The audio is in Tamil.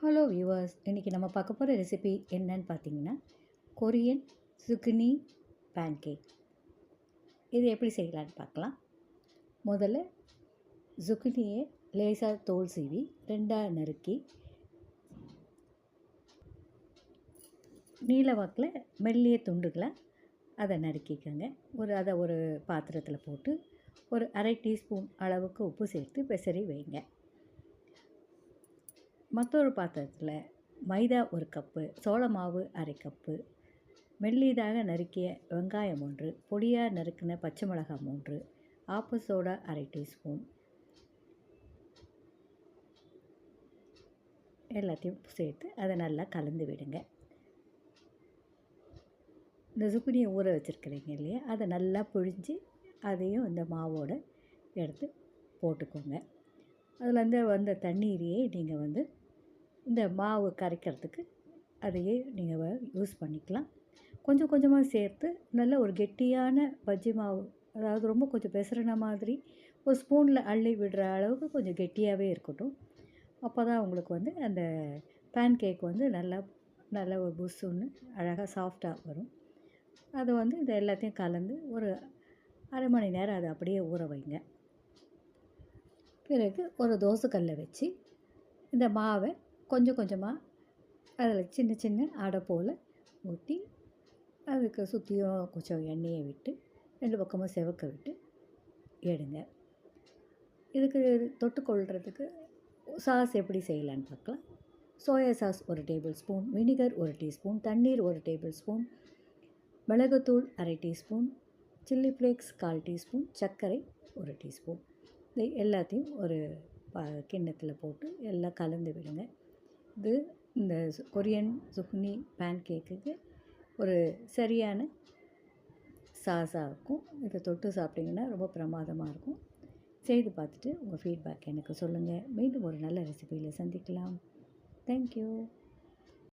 ஹலோ வியூவர்ஸ் இன்றைக்கி நம்ம பார்க்க போகிற ரெசிபி என்னன்னு பார்த்தீங்கன்னா கொரியன் சுக்குனி பேன்கேக் இது எப்படி செய்யலான்னு பார்க்கலாம். முதல்ல சுக்குனியை லேசாக தோல் சீவி ரெண்டாக நறுக்கி நீல வாக்கில் மெல்லிய துண்டுகளை அதை நறுக்கிக்கோங்க. ஒரு அதை ஒரு பாத்திரத்தில் போட்டு ஒரு அரை டீஸ்பூன் அளவுக்கு உப்பு சேர்த்து பெசரி வைங்க. மற்றொரு பாத்திரத்தில் மைதா ஒரு கப்பு சோள மாவு அரை கப்பு மெல்லிதாக நறுக்கிய வெங்காயம் ஒன்று பொடியாக நறுக்கின பச்சை மிளகாய் மூன்று ஆப்ப சோடா அரை டீஸ்பூன். எல்லாத்தையும் சேர்த்து அதை நல்லா கலந்து விடுங்க. இந்த சுக்குனியை ஊற வச்சுருக்கிறீங்க இல்லையா? அதை நல்லா புழிஞ்சு அதையும் இந்த மாவோடு எடுத்து போட்டுக்கோங்க. அதில் வந்து வந்த தண்ணீரையே நீங்கள் வந்து இந்த மாவு கரைக்கிறதுக்கு அதையே நீங்கள் யூஸ் பண்ணிக்கலாம். கொஞ்சம் கொஞ்சமாக சேர்த்து நல்ல ஒரு கெட்டியான பஜ்ஜி மாவு அதாவது ரொம்ப கொஞ்சம் பெசரின மாதிரி ஒரு ஸ்பூனில் அள்ளி விடுற அளவுக்கு கொஞ்சம் கெட்டியாகவே இருக்கட்டும். அப்போ தான் உங்களுக்கு வந்து அந்த பேன் கேக் வந்து நல்லா நல்ல ஒரு புஷ்ஷுன்னு அழகாக சாஃப்டாக வரும். அதை வந்து இது எல்லாத்தையும் கலந்து ஒரு அரை மணி நேரம் அதை அப்படியே ஊற வைங்க. பிறகு ஒரு தோசைக்கல்லை வச்சு இந்த மாவை கொஞ்சம் கொஞ்சமாக அதில் சின்ன சின்ன அடை போல் ஊற்றி அதுக்கு சுற்றியும் கொஞ்சம் எண்ணெயை விட்டு ரெண்டு பக்கமும் செவக்க விட்டு எடுங்க. இதுக்கு தொட்டுக்கொள்கிறதுக்கு சாஸ் எப்படி செய்யலான்னு பார்க்கலாம். சோயா சாஸ் ஒரு டேபிள் ஸ்பூன் வினிகர் ஒரு டீஸ்பூன் தண்ணீர் ஒரு டேபிள் ஸ்பூன் மிளகுத்தூள் அரை டீஸ்பூன் சில்லி ஃப்ளேக்ஸ் கால் டீஸ்பூன் சர்க்கரை ஒரு டீஸ்பூன் இது எல்லாத்தையும் ஒரு ப கிண்ணத்தில் போட்டு எல்லாம் கலந்து விடுங்க. இது இந்த கொரியன் சுஹ்னி பேன் கேக்குக்கு ஒரு சரியான சாஸாக இருக்கும். இதை தொட்டு சாப்பிட்டிங்கன்னா ரொம்ப பிரமாதமாக இருக்கும். செய்து பார்த்துட்டு உங்கள் ஃபீட்பேக் எனக்கு சொல்லுங்கள் மீண்டும் ஒரு நல்ல ரெசிபியில் சந்திக்கலாம். தேங்க்யூ